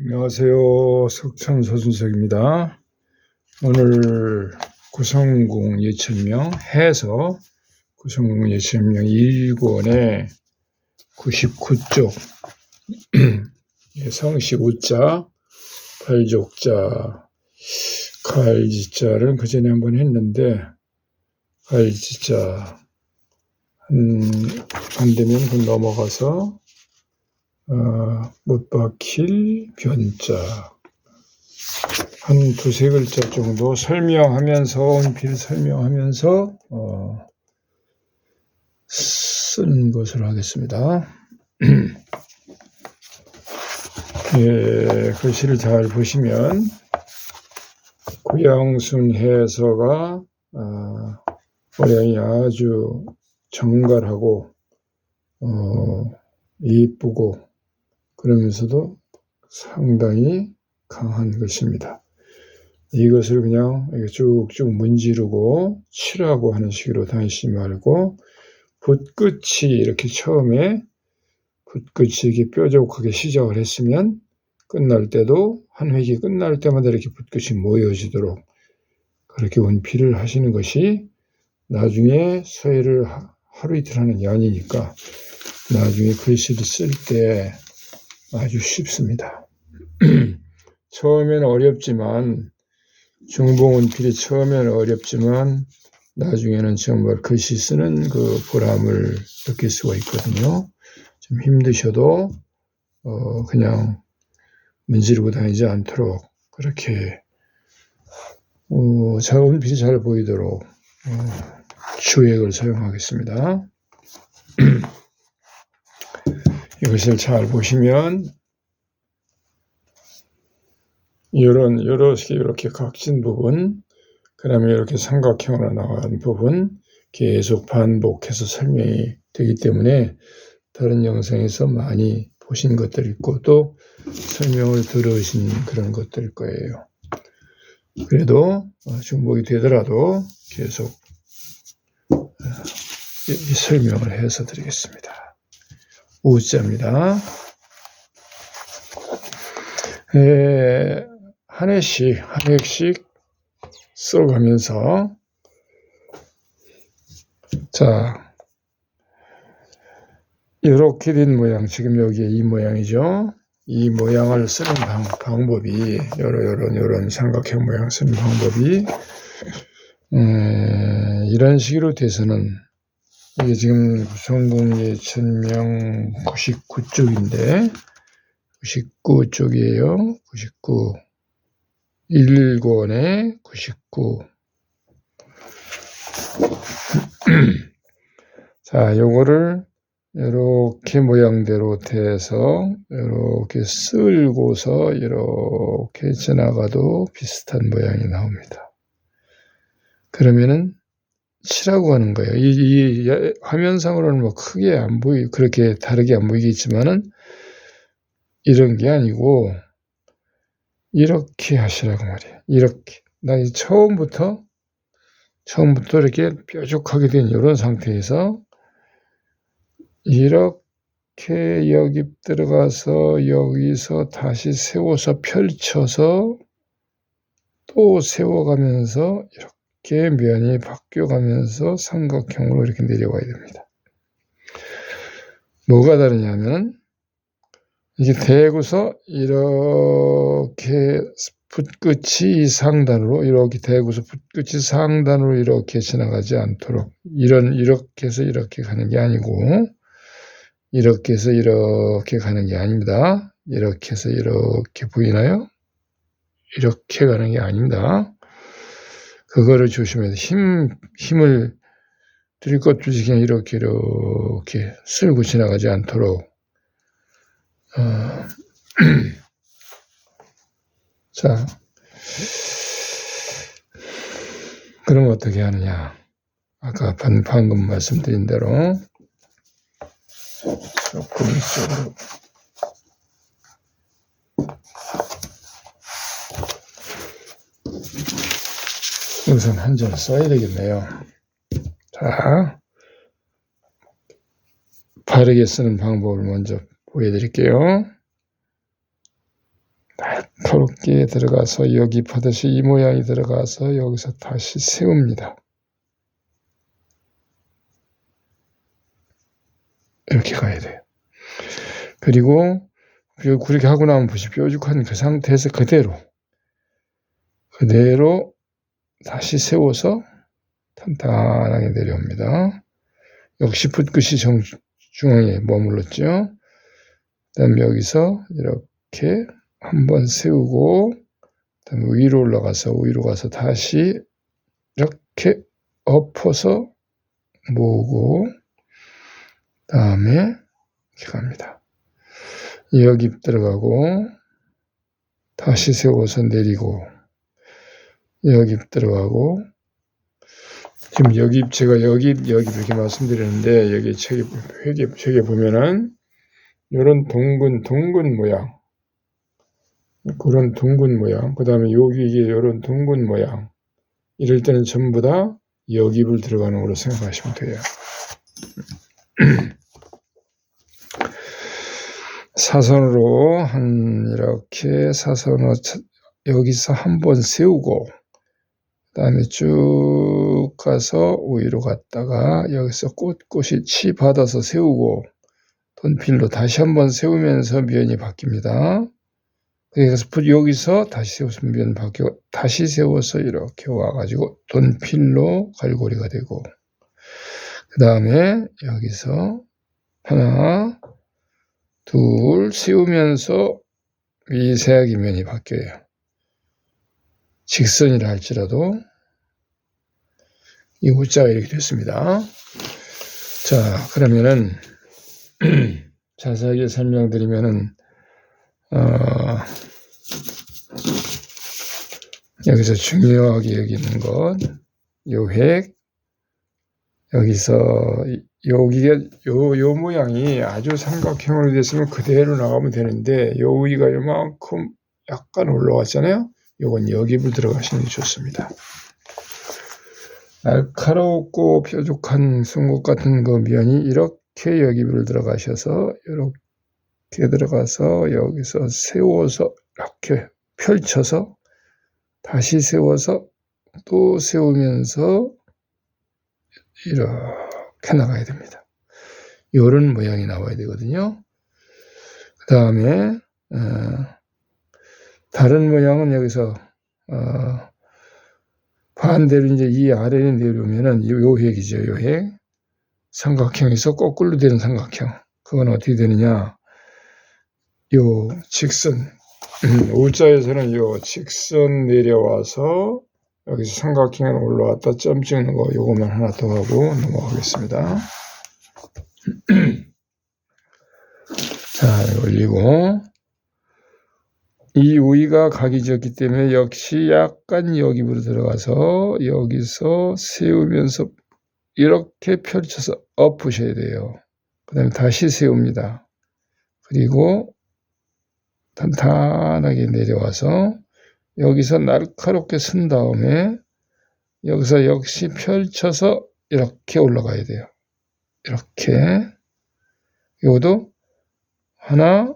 안녕하세요. 석천 서준석입니다. 오늘 구성공 예천명 해서 구성공 예천명 1권의 99쪽 예, 성식 우자, 발족자, 갈지자를 그 전에 한번 했는데 갈지자 한, 안 되면 그 넘어가서 어, 못 박힐 변자 한 두세 글자 정도 설명하면서 원필 설명하면서 어, 쓰는 것으로 하겠습니다. 예, 글씨를 잘 보시면 고양순 해서가 아, 모양이 아주 정갈하고 어, 이쁘고 그러면서도 상당히 강한 것입니다. 이것을 그냥 쭉쭉 문지르고 칠하고 하는 식으로 다니지 말고 붓끝이 이렇게 처음에 붓끝이 이렇게 뾰족하게 시작을 했으면 끝날 때도 한 획이 끝날 때마다 이렇게 붓끝이 모여지도록 그렇게 원필을 하시는 것이 나중에 서예를 하- 하루 이틀 하는 게 아니니까 나중에 글씨를 쓸때 아주 쉽습니다. 처음에는 어렵지만 중봉원필이 처음에는 어렵지만 나중에는 정말 글씨 쓰는 그 보람을 느낄 수가 있거든요. 좀 힘드셔도 어 그냥 문지르고 다니지 않도록 그렇게 어 자원필이 잘 보이도록 어, 주액을 사용하겠습니다. 이것을 잘 보시면 이런 이렇게 이렇게 각진 부분, 그다음에 이렇게 삼각형으로 나간 부분 계속 반복해서 설명이 되기 때문에 다른 영상에서 많이 보신 것들 있고 또 설명을 들으신 그런 것들일 거예요. 그래도 어, 중복이 되더라도 계속 이 설명을 해서 드리겠습니다. 우자입니다. 에, 한 해씩, 한 해씩 써가면서, 자, 이렇게 된 모양, 지금 여기에 이 모양이죠. 이 모양을 쓰는 방, 방법이, 여러, 여러, 이런 삼각형 모양 쓰는 방법이, 에, 이런 식으로 돼서는 이게 지금 구성공예 천명 99쪽인데 99쪽이에요. 99 1권에 99 자, 요거를 이렇게 모양대로 돼서 이렇게 쓸고서 이렇게 지나가도 비슷한 모양이 나옵니다. 그러면은 치라고 하는 거예요. 이, 이 야- 화면상으로는 뭐 크게 안 보이, 그렇게 다르게 안 보이겠지만은 이런 게 아니고 이렇게 하시라고 말이에요. 이렇게. 나이 처음부터 처음부터 이렇게 뾰족하게 된 이런 상태에서 이렇게 여기 들어가서 여기서 다시 세워서 펼쳐서 또 세워가면서 이렇게 면이 바뀌어가면서 삼각형으로 이렇게 내려와야 됩니다. 뭐가 다르냐면 이게 대고서 이렇게 붓끝이 상단으로 이렇게 대고서 붓끝이 상단으로 이렇게 지나가지 않도록 이런 이렇게 해서 이렇게 가는 게 아니고 이렇게 해서 이렇게 가는 게 아닙니다. 이렇게 해서 이렇게 보이나요? 이렇게 가는 게 아닙니다. 그거를 조심해서 힘, 힘을 없이 그냥 이렇게, 이렇게 쓸고 지나가지 않도록. 어, 자, 그럼 어떻게 하느냐. 아까 방- 방금 말씀드린 대로 조금 이쪽으로 우선 한 줄 써야 되겠네요. 자, 바르게 쓰는 방법을 먼저 보여드릴게요. 날카롭게 들어가서 여기 파듯이 이 모양이 들어가서 여기서 다시 세웁니다. 이렇게 가야 돼요. 그리고 그렇게 하고 나면 보십시오. 뾰족한 그 상태에서 그대로 그대로 다시 세워서 탄탄하게 내려옵니다. 역시 붓끝이 정, 중앙에 머물렀죠. 그다음 여기서 이렇게 한번 세우고 그다음에 위로 올라가서 위로 가서 다시 이렇게 엎어서 모으고 다음에 이렇게 갑니다. 여기 들어가고 다시 세워서 내리고 여기 들어가고 지금 여기 제가 여기 여기 이렇게 말씀드렸는데 여기 책에 회계 책에 보면은 이런 둥근 둥근 모양. 그런 둥근 모양. 그 다음에 여기 이게 이런 둥근 모양. 이럴 때는 전부 다 여기불 들어가는 걸로 생각하시면 돼요. 사선으로 한 이렇게 사선으로 여기서 한 번 세우고 그 다음에 쭉 가서 위로 갔다가 여기서 꼿꼿이 치 받아서 세우고 돈필로 다시 한번 세우면서 면이 바뀝니다. 그래서 여기서 다시 세웠으면 면 바뀌고 다시 세워서 이렇게 와가지고 돈필로 갈고리가 되고 그 다음에 여기서 하나 둘 세우면서 미세하게 면이 바뀌어요. 직선이라 할지라도 이 우자가 이렇게 됐습니다. 자 그러면은 자세하게 설명드리면은 어, 여기서 중요하게 여기는 것, 요획, 여기서 여기가 요, 요 모양이 아주 삼각형으로 됐으면 그대로 나가면 되는데 요 위가 요만큼 약간 올라왔잖아요. 요건 여기불 들어가시는 게 좋습니다. 날카롭고 뾰족한 순국 같은 그 면이 이렇게 여기불 들어가셔서 이렇게 들어가서 여기서 세워서 이렇게 펼쳐서 다시 세워서 또 세우면서 이렇게 나가야 됩니다. 이런 모양이 나와야 되거든요. 그 다음에 어, 다른 모양은 여기서 어, 반대로 이제 이 아래로 내려오면은 요 핵이죠, 요 핵. 삼각형에서 거꾸로 되는 삼각형. 그건 어떻게 되느냐? 요 직선, 음, 우자에서는 요 직선 내려와서 여기서 삼각형에 올라왔다 점 찍는 거 요것만 하나 더 하고 넘어가겠습니다. 자, 올리고 이 우위가 각이 졌기 때문에 역시 약간 여기로 들어가서 여기서 세우면서 이렇게 펼쳐서 엎으셔야 돼요. 그 다음에 다시 세웁니다. 그리고 탄탄하게 내려와서 여기서 날카롭게 쓴 다음에 여기서 역시 펼쳐서 이렇게 올라가야 돼요. 이렇게 이것도 하나,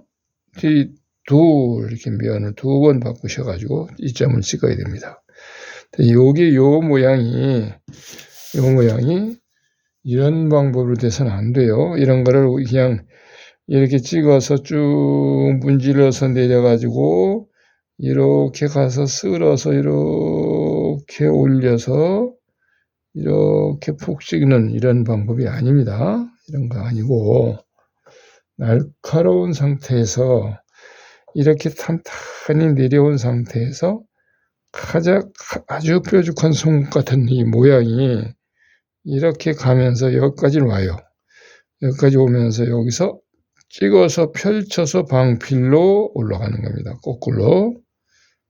뒤, 둘 이렇게 면을 두 번 바꾸셔가지고 이 점을 찍어야 됩니다. 여기 요 모양이 요 모양이 이런 방법으로 돼서는 안 돼요. 이런 거를 그냥 이렇게 찍어서 쭉 문질러서 내려가지고 이렇게 가서 쓸어서 이렇게 올려서 이렇게 푹 찍는 이런 방법이 아닙니다. 이런 거 아니고 날카로운 상태에서 이렇게 탄탄히 내려온 상태에서 가장 아주 뾰족한 손 같은 이 모양이 이렇게 가면서 여기까지 와요. 여기까지 오면서 여기서 찍어서 펼쳐서 방필로 올라가는 겁니다. 거꾸로.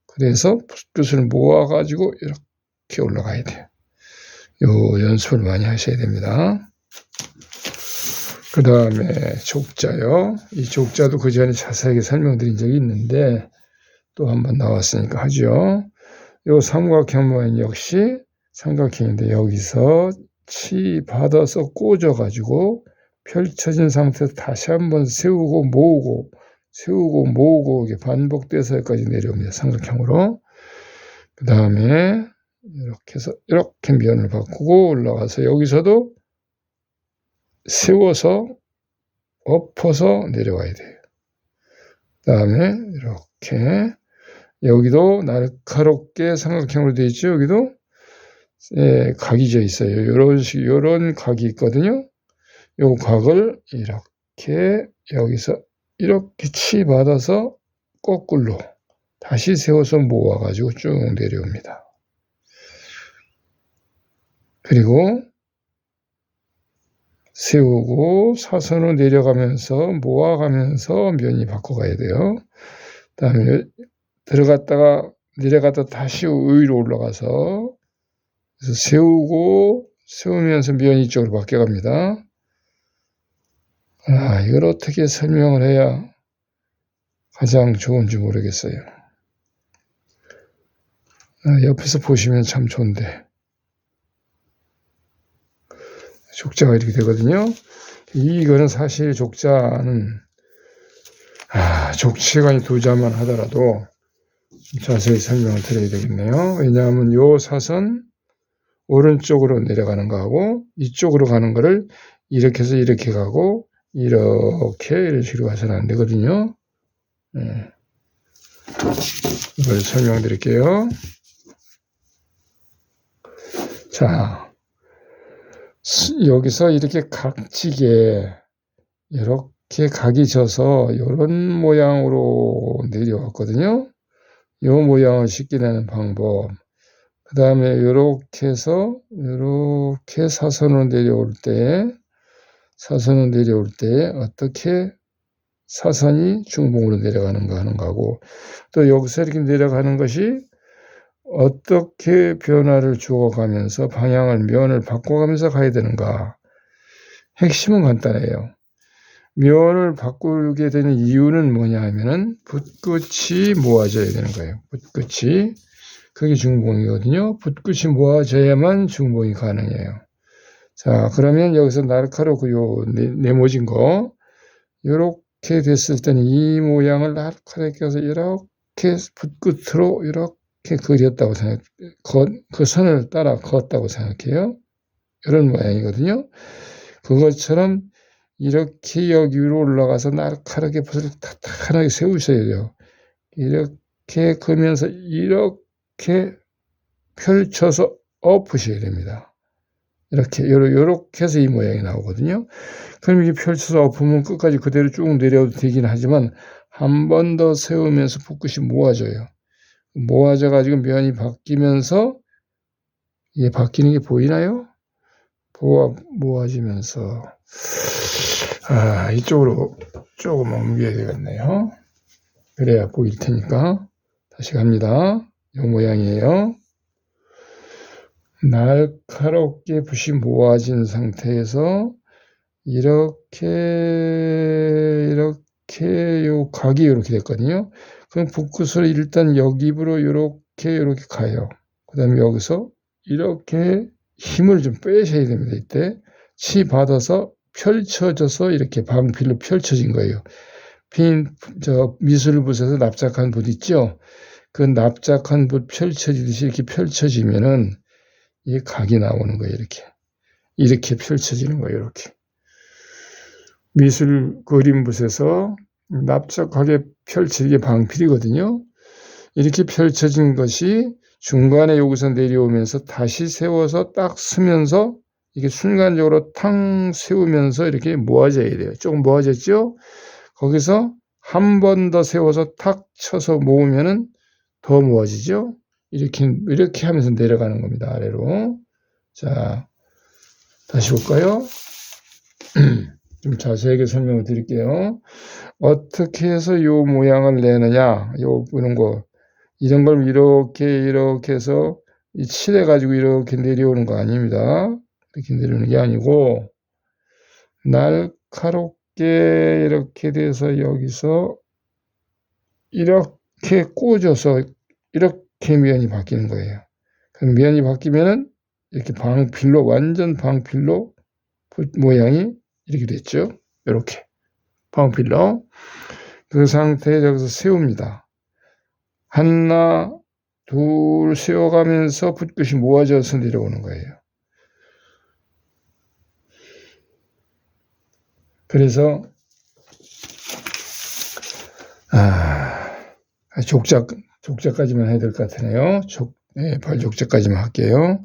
그래서 붓을 모아가지고 이렇게 올라가야 돼요. 요 연습을 많이 하셔야 됩니다. 그 다음에 족자요. 이 족자도 그 전에 자세하게 설명드린 적이 있는데 또 한번 나왔으니까 하죠. 요 삼각형 모양 역시 삼각형인데 여기서 치 받아서 꽂아 가지고 펼쳐진 상태에서 다시 한번 세우고 모으고 세우고 모으고 이게 반복돼서 여기까지 내려옵니다. 삼각형으로. 그 다음에 이렇게 해서 이렇게 면을 바꾸고 올라가서 여기서도 세워서 엎어서 내려와야 돼요. 그 다음에 이렇게 여기도 날카롭게 삼각형으로 되어 있죠. 여기도 예, 각이 져 있어요. 이런 식, 이런 각이 있거든요. 요 각을 이렇게 여기서 이렇게 치 받아서 거꾸로 다시 세워서 모아가지고 쭉 내려옵니다. 그리고 세우고 사선으로 내려가면서 모아가면서 면이 바꿔가야 돼요. 그 다음에 들어갔다가 내려갔다 다시 위로 올라가서 그래서 세우고 세우면서 면이 이쪽으로 바뀌어갑니다. 아, 이걸 어떻게 설명을 해야 가장 좋은지 모르겠어요. 아, 옆에서 보시면 참 좋은데. 족자가 이렇게 되거든요. 이거는 사실 족자는 아, 족치관이 두 자만 하더라도 자세히 설명을 드려야 되겠네요. 왜냐하면 요 사선 오른쪽으로 내려가는 거하고 이쪽으로 가는 거를 이렇게 해서 이렇게 가고 이렇게 이런 식으로 가서는 안 되거든요. 네. 이걸 설명드릴게요. 자, 여기서 이렇게 각지게 이렇게 각이 져서 이런 모양으로 내려왔거든요. 이 모양을 쉽게 내는 방법. 그 다음에 이렇게 해서 이렇게 사선으로 내려올 때 사선으로 내려올 때 어떻게 사선이 중봉으로 내려가는가 하는 거고 또 여기서 이렇게 내려가는 것이 어떻게 변화를 주어가면서 방향을 면을 바꿔가면서 가야 되는가 핵심은 간단해요. 면을 바꾸게 되는 이유는 뭐냐 하면은 붓끝이 모아져야 되는 거예요. 붓끝이 그게 중봉이거든요. 붓끝이 모아져야만 중봉이 가능해요. 자, 그러면 여기서 날카롭고 요 네모진 거, 요렇게 됐을 때는 이 모양을 날카롭게 해서 이렇게 붓끝으로 이렇게 그렸다고 생각, 그, 그 선을 따라 그었다고 생각해요. 이런 모양이거든요. 그것처럼 이렇게 여기 위로 올라가서 날카롭게 붓을 탁탁하게 세우셔야 돼요. 이렇게 그면서 이렇게 펼쳐서 엎으셔야 됩니다. 이렇게 요렇게 해서 이 모양이 나오거든요. 그럼 이게 펼쳐서 엎으면 끝까지 그대로 쭉 내려도 되긴 하지만 한 번 더 세우면서 붓끝이 모아져요. 모아져 가지고 면이 바뀌면서 이게 바뀌는 게 보이나요? 모아, 모아지면서 아 이쪽으로 조금 옮겨야 되겠네요. 그래야 보일 테니까 다시 갑니다. 이 모양이에요. 날카롭게 붓이 모아진 상태에서 이렇게 이렇게 요 각이 이렇게 됐거든요. 그럼 붓끝을 일단 여기부로 이렇게 이렇게 가요. 그 다음에 여기서 이렇게 힘을 좀 빼셔야 됩니다. 이때 치 받아서 펼쳐져서 이렇게 방필로 펼쳐진 거예요. 핀, 저 미술붓에서 납작한 붓 있죠? 그 납작한 붓 펼쳐지듯이 이렇게 펼쳐지면은 이 각이 나오는 거예요. 이렇게. 이렇게 펼쳐지는 거예요. 이렇게. 미술 그림붓에서 납작하게 펼쳐지게 방필이거든요. 이렇게 펼쳐진 것이 중간에 여기서 내려오면서 다시 세워서 딱 쓰면서 이게 순간적으로 탕 세우면서 이렇게 모아져야 돼요. 조금 모아졌죠? 거기서 한 번 더 세워서 탁 쳐서 모으면은 더 모아지죠? 이렇게, 이렇게 하면서 내려가는 겁니다. 아래로. 자, 다시 볼까요? 좀 자세하게 설명을 드릴게요. 어떻게 해서 이 모양을 내느냐, 요, 이런 거. 이런 걸 이렇게, 이렇게 해서 칠해 가지고 이렇게 내려오는 거 아닙니다. 이렇게 내려오는 게 아니고, 날카롭게 이렇게 돼서 여기서 이렇게 꽂아서 이렇게 면이 바뀌는 거예요. 그럼 면이 바뀌면은 이렇게 방필로 완전 방필로 모양이 이렇게 됐죠. 이렇게 방필로. 그 상태에 여기서 세웁니다. 하나, 둘 세워가면서 붓끝이 모아져서 내려오는 거예요. 그래서 아, 족자 족자까지만 해야 될 것 같으네요. 족, 네, 발족자까지만 할게요.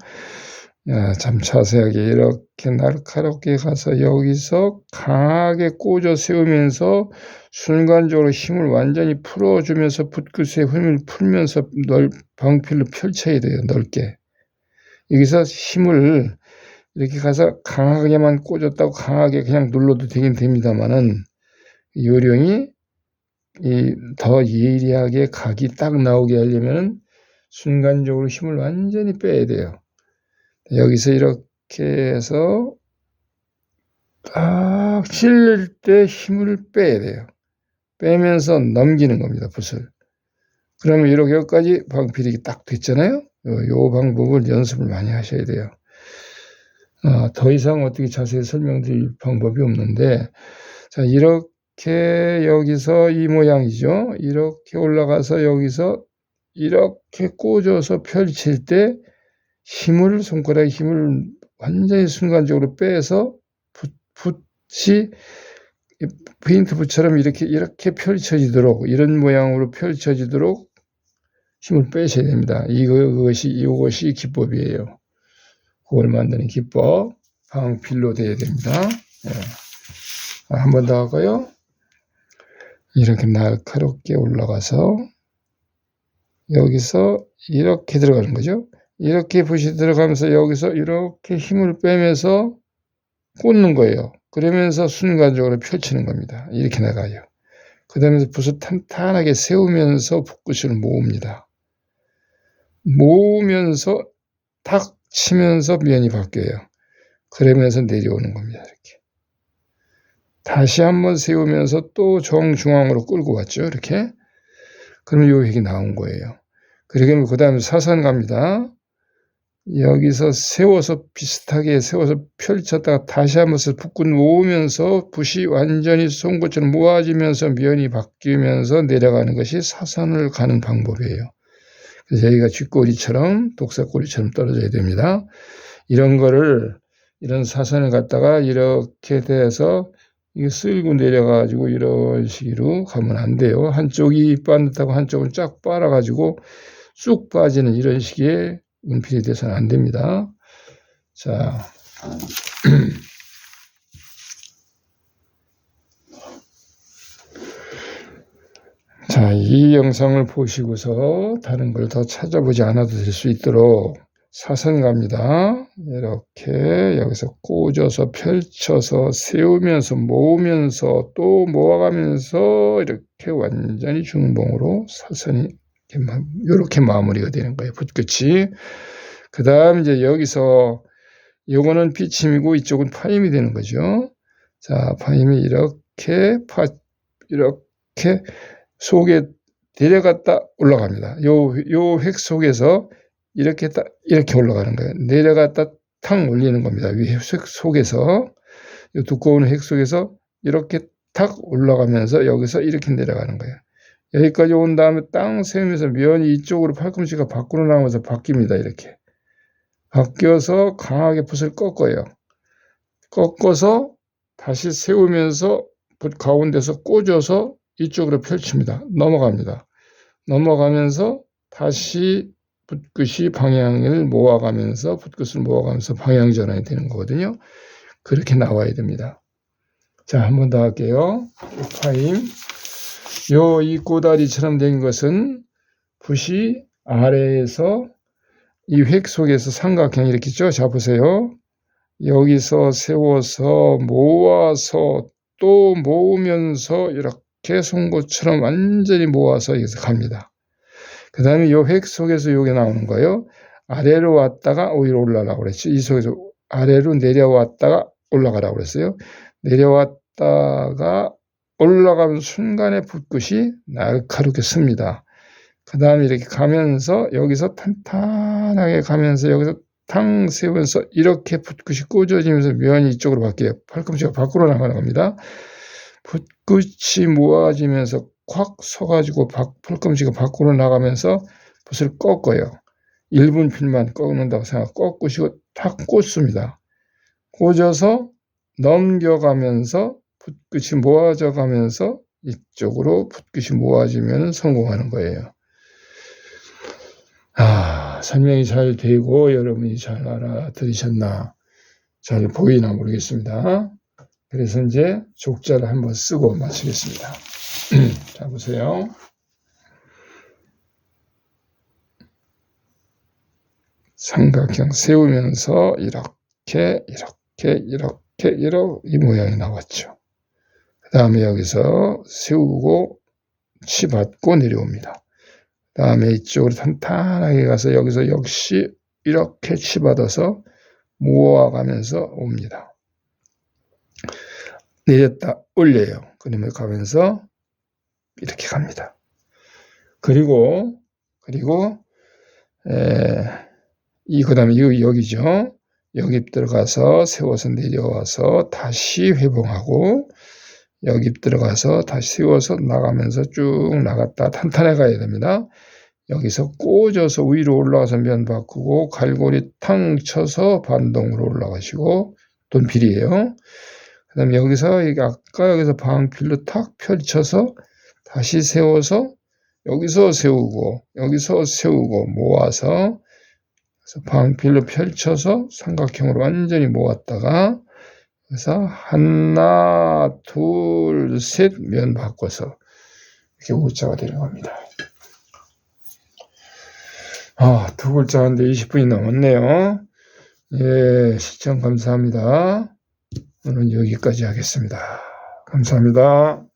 야, 참 자세하게 이렇게 날카롭게 가서 여기서 강하게 꽂아 세우면서 순간적으로 힘을 완전히 풀어주면서 붓끝에 힘을 풀면서 넓, 방필로 펼쳐야 돼요. 넓게. 여기서 힘을 이렇게 가서 강하게만 꽂았다고 강하게 그냥 눌러도 되긴 됩니다만은 요령이 이 더 예리하게 각이 딱 나오게 하려면 순간적으로 힘을 완전히 빼야 돼요. 여기서 이렇게 해서 딱 찔릴 때 힘을 빼야 돼요. 빼면서 넘기는 겁니다, 붓을. 그러면 이렇게 여기까지 방필이 딱 됐잖아요. 요, 요 방법을 연습을 많이 하셔야 돼요. 아, 더 이상 어떻게 자세히 설명드릴 방법이 없는데, 자, 이렇게 여기서 이 모양이죠. 이렇게 올라가서 여기서 이렇게 꽂아서 펼칠 때 힘을, 손가락에 힘을 완전히 순간적으로 빼서 붓, 붓이 페인트 붓처럼 이렇게, 이렇게 펼쳐지도록, 이런 모양으로 펼쳐지도록 힘을 빼셔야 됩니다. 이거, 그것이, 이것이 기법이에요. 그걸 만드는 기법. 방필로 돼야 됩니다. 네. 한번 더 할까요? 이렇게 날카롭게 올라가서 여기서 이렇게 들어가는 거죠. 이렇게 붓이 들어가면서 여기서 이렇게 힘을 빼면서 꽂는 거예요. 그러면서 순간적으로 펼치는 겁니다. 이렇게 나가요. 그 다음에 붓을 탄탄하게 세우면서 붓끝을 모읍니다. 모으면서 탁 치면서 면이 바뀌어요. 그러면서 내려오는 겁니다. 이렇게. 다시 한번 세우면서 또 정중앙으로 끌고 왔죠. 이렇게. 그러면 요 획이 나온 거예요. 그러면 그 다음에 사선 갑니다. 여기서 세워서 비슷하게 세워서 펼쳤다가 다시 한번 붓끝 모으면서 붓이 완전히 송곳처럼 모아지면서 면이 바뀌면서 내려가는 것이 사선을 가는 방법이에요. 그래서 여기가 쥐꼬리처럼 독사꼬리처럼 떨어져야 됩니다. 이런 거를 이런 사선을 갖다가 이렇게 돼서 이게 쓸고 내려가지고 이런 식으로 가면 안 돼요. 한쪽이 반듯하고 한쪽은 쫙 빨아가지고 쑥 빠지는 이런 식의 운필이 돼서는 안 됩니다. 자. 자, 이 영상을 보시고서 다른 걸 더 찾아보지 않아도 될 수 있도록 사선 갑니다. 이렇게 여기서 꽂아서 펼쳐서 세우면서 모으면서 또 모아가면서 이렇게 완전히 중봉으로 사선이 이렇게 마무리가 되는 거예요. 붓끝이. 그 다음 이제 여기서 요거는 비침이고 이쪽은 파임이 되는 거죠. 자, 파임이 이렇게 파, 이렇게 속에 내려갔다 올라갑니다. 요, 요 획 속에서 이렇게 딱, 이렇게 올라가는 거예요. 내려갔다 탁 올리는 겁니다. 위획 속에서, 요 두꺼운 획 속에서 이렇게 탁 올라가면서 여기서 이렇게 내려가는 거예요. 여기까지 온 다음에 땅 세우면서 면이 이쪽으로 팔꿈치가 밖으로 나오면서 바뀝니다. 이렇게. 바뀌어서 강하게 붓을 꺾어요. 꺾어서 다시 세우면서 붓 가운데서 꽂아서 이쪽으로 펼칩니다. 넘어갑니다. 넘어가면서 다시 붓끝이 방향을 모아가면서 붓끝을 모아가면서 방향 전환이 되는 거거든요. 그렇게 나와야 됩니다. 자, 한 번 더 할게요. 파임. 요 이 꼬다리처럼 된 것은 붓이 아래에서 이 획 속에서 삼각형 이렇게 있죠. 자 보세요. 여기서 세워서 모아서 또 모으면서 이렇게 송곳처럼 완전히 모아서 여기서 갑니다. 그 다음에 요 획 속에서 요게 나오는 거예요. 아래로 왔다가 위로 올라가라고 그랬죠. 이 속에서 아래로 내려왔다가 올라가라고 그랬어요. 내려왔다가 올라가는 순간에 붓끝이 날카롭게 씁니다. 그 다음에 이렇게 가면서 여기서 탄탄하게 가면서 여기서 탕 세우면서 이렇게 붓끝이 꽂아지면서 면이 이쪽으로 바뀌어요. 팔꿈치가 밖으로 나가는 겁니다. 붓끝이 모아지면서 콱 서가지고 밖- 팔꿈치가 밖으로 나가면서 붓을 꺾어요. 1분 필만 꺾는다고 생각 꺾으시고 탁 꽂습니다. 꽂아서 넘겨가면서 붓끝이 모아져 가면서 이쪽으로 붓끝이 모아지면 성공하는 거예요. 아, 설명이 잘 되고 여러분이 잘 알아들으셨나 잘 보이나 모르겠습니다. 그래서 이제 족자를 한번 쓰고 마치겠습니다. 자, 보세요. 삼각형 세우면서 이렇게, 이렇게, 이렇게, 이렇게 이 모양이 나왔죠. 그 다음에 여기서 세우고 치 받고 내려옵니다. 그 다음에 이쪽으로 탄탄하게 가서 여기서 역시 이렇게 치 받아서 모아가면서 옵니다. 내렸다 올려요. 그러면 가면서 이렇게 갑니다. 그리고 그리고 에, 이 그다음에 이 여기죠. 여기 들어가서 세워서 내려와서 다시 회봉하고 여기 들어가서 다시 세워서 나가면서 쭉 나갔다 탄탄해 가야 됩니다. 여기서 꽂아서 위로 올라가서 면 바꾸고 갈고리 탕 쳐서 반동으로 올라가시고 돈필이에요. 그 다음에 여기서 아까 여기서 방필로 탁 펼쳐서 다시 세워서 여기서 세우고 여기서 세우고 모아서 방필로 펼쳐서 삼각형으로 완전히 모았다가 그래서 하나 둘 셋 면 바꿔서 이렇게 오자가 되는 겁니다. 아, 두 글자 하는데 20분이 넘었네요. 예, 시청 감사합니다. 오늘 여기까지 하겠습니다. 감사합니다.